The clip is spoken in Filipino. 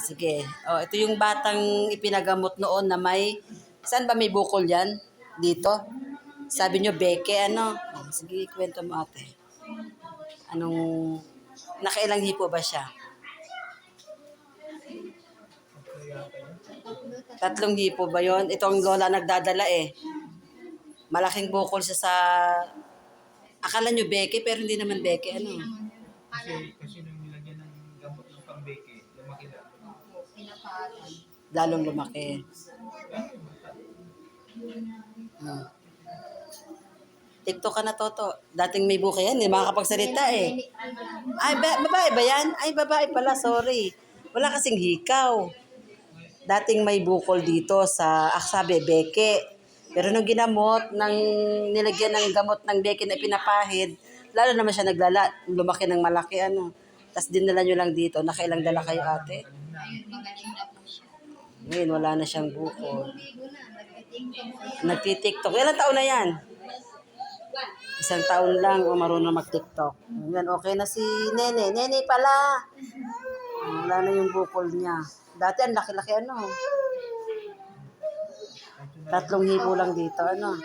Sige. Oh, ito yung batang ipinagamot noon na may... Saan ba may bukol yan? Dito? Sabi nyo, beke, ano? Oh, sige, kwento mo ate. Anong... Nakailang hipo ba siya? Tatlong hipo ba yon? Ito ang lola nagdadala eh. Malaking bukol siya sa... Akala nyo beke, pero hindi naman beke, ano? Kasi, kasi nung nilagyan ng gamot ng pambeke, lumaki na. Lalong lumaki. Ah. TikTok ka na, Toto. Dating may buka yan, hindi makakapagsalita eh. Ay, ba- babae ba yan? Ay, babae pala, sorry. Wala kasing hikaw. Dating may bukol dito sa, ah, sabi, beke. Pero nung ginamot, nang nilagyan ng gamot ng beke na pinapahid, lalo naman siya naglala, lumaki ng malaki, ano. Tapos dinala nyo lang dito. Nakailang dala kayo, ate? Ngayon, wala na siyang bukol. Nagtitiktok. Ilang taon na yan? Isang taon lang o marunong mag-tiktok. Yan, okay na si Nene. Nene pala! Wala na yung bukol niya. Dati ang laki-laki ano. Tatlong hipo lang dito, ano.